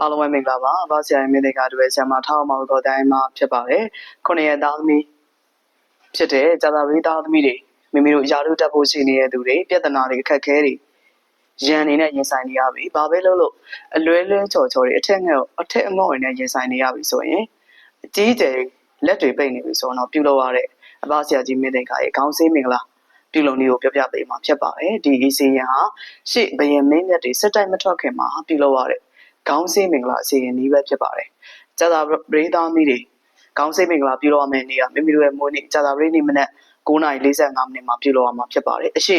အားလုံးပဲမင်္ဂလာပါဘာဆရာမင်းတွေကတူပဲဆရာမထောက်မောင်တော်တိုင်းမှာဖြစ်ပါတယ်ခုနှစ်ရက်သားသမီးဖြစ်တဲ့ဇာတာရေးသားသမီးတွေမိမိတို့ယာရုတက်ဖို့ရှိနေတဲ့သူတွေပြဿနာတွေအခက်အခဲတွေရန်နေနဲ့ရင်ဆိုင်နေရပြီဘာပဲလုပ်လို့အလွဲလွဲချော်ချော်တွေအထက်ငယ်အထက်အငေါ့တွေနဲ့ရင်ဆိုင်နေရပြီဆိုရင်အကြီးကျယ်လက်တွေပိတ်နေပြီဆိုတော့ပြုလုပ်ရတဲ့အဘဆရာကြီးမင်းတွေကရဲ့ခေါင်းစည်းမင်္ဂလာပြုလုပ်နည်းကိုပြောပြပေးမှာဖြစ်ပါတယ်ဒီ EC ရန်ဟာရှေ့ဘယင်မင်းမြတ်တွေစက်တိုက်မထွက်ခင်မှာပြုလုပ်ရတဲ့ ခေါင်းစည်းမင်္ဂလာအစီအရင်နည်းပဲဖြစ်ပါတယ်ကျသာပရိသားမီးတွေခေါင်းစည်းမင်္ဂလာပြုလုပ်ရမယ့်နေ့ကမိမိတို့ရဲ့မွေးနေ့ကျသာပရိနေ့မနက်9:45မိနစ်မှာပြုလုပ်ရမှာဖြစ်ပါတယ်အရှိ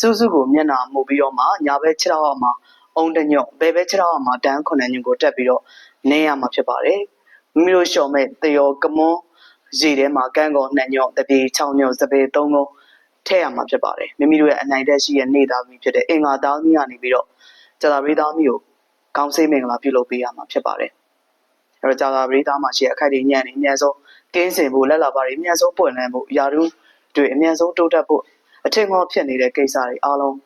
စုစုကိုမျက်နှာမှုပြီးတော့မှညာဘက်ခြေထောက်အောက်မှာအုံတညွတ်ဘယ်ဘက်ခြေထောက်အောက်မှာတန်းခုနှစ်ညွတ်ကိုတက်ပြီးတော့နေရမှာဖြစ်ပါတယ်မိမိတို့လျှော်မဲ့တယောကမွန်းရေထဲမှာကန်းကောနှစ်ညွတ်တပြေ6ညွတ်စပေ3ကုန်းထည့်ရမှာဖြစ်ပါတယ်မိမိတို့ရဲ့အနိုင်တက်ရှိရဲ့နေသားမီဖြစ်တဲ့အင်္ဂါသားမီကနေပြီးတော့ကျသာပရိသားမီကို ကောင်းစေးမင်္ဂလာပြုလုပ်ပေးရမှာဖြစ်ပါတယ်အဲ့တော့ကြာသာပရိသားမှာရှိတဲ့အခိုက်တွေညံ့နေအများဆုံးကင်းစင်ဖို့လက်လာပါတွေအများဆုံးပွင့်လန်းဖို့ယာရုတွေအများဆုံးတိုးတက်ဖို့အထင်ငေါဖြစ်နေတဲ့ကိစ္စတွေအားလုံး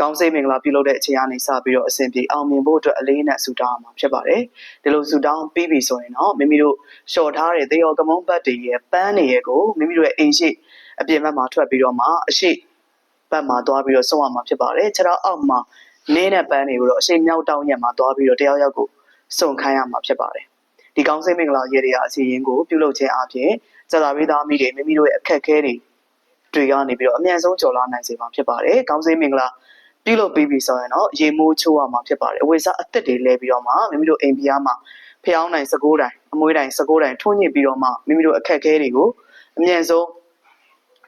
ကောင်းစေးမင်္ဂလာပြုလုပ်တဲ့အချိန်ကနေစပြီးတော့အဆင်ပြေအောင်မြင်ဖို့အတွက်အလေးနဲ့ဆူတောင်းအောင်ဖြစ်ပါတယ်ဒီလိုဆူတောင်းပြီးပြီဆိုရင်တော့မိမိတို့လျှော်ထားတဲ့သေယောကမုန်းဘတ်တွေရဲ့ပန်းတွေရဲ့ကိုမိမိတို့ရဲ့အိမ်ရှိအပြင်ဘက်မှာထွက်ပြီးတော့မှအရှိဘက်မှာသွားပြီးတော့ဆုံးရမှာဖြစ်ပါတယ်ခြေထောက်အောက်မှာ နင်းတဲ့ပန်းတွေကိုတော့အရှိမြောက်တောင်းရက်မှာသွားပြီးတော့တယောက်ယောက်ကိုစုံခိုင်းရမှာဖြစ်ပါတယ်ဒီကောင်းစိတ်မင်္ဂလာရေတွေအစီရင်ကိုပြုလုပ်ခြင်းအပြင်ဇာတာရိသားမိတွေမိမိတို့ရဲ့အခက်အခဲတွေတွေကနေပြီးတော့အမြန်ဆုံးကျော်လွှားနိုင်စေမှာဖြစ်ပါတယ်ကောင်းစိတ်မင်္ဂလာပြုလုပ်ပြီးပြီဆိုရင်တော့ရေမိုးချိုးရမှာဖြစ်ပါတယ်အဝိစားအသက်တွေလဲပြီးတော့မှမိမိတို့အိမ်ပြားမှာဖျောင်းနိုင်စကိုးတိုင်အမွေးတိုင်စကိုးတိုင်ထွန်းညစ်ပြီးတော့မှမိမိတို့အခက်အခဲတွေကိုအမြန်ဆုံး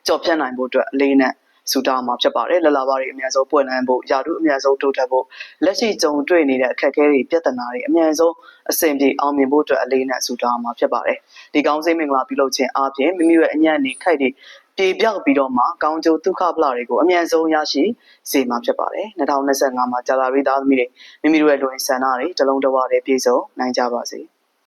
ကြော်ဖြတ်နိုင်ဖို့အတွက်အလေးနဲ့ ဆူတောင်းမှာဖြစ်ပါတယ်လလဘာတွေအများဆုံးပွင့်လန်းဖို့ယာတုအများဆုံးတိုးတက်ဖို့လက်ရှိကြုံတွေ့နေတဲ့အခက်အခဲတွေပြဿနာတွေအများဆုံးအဆင်ပြေအောင်မြင်ဖို့အတွက်အလေးနဲ့ဆူတောင်းမှာဖြစ်ပါတယ်ဒီကောင်းစိတ်မင်္ဂလာပြုလုပ်ခြင်းအပြင်မိမိရဲ့အညံ့နေခိုက်တွေပြေပြောက်ပြီးတော့မှကောင်းကျိုးဒုက္ခပလတွေကိုအမြန်ဆုံးရရှိစေမှာဖြစ်ပါတယ်2025မှာကြာလာပြီးသားသမီးတွေမိမိတို့ရဲ့လူရင်းဆန္ဒတွေတလုံးတဝတွေပြည့်စုံနိုင်ကြပါစေ။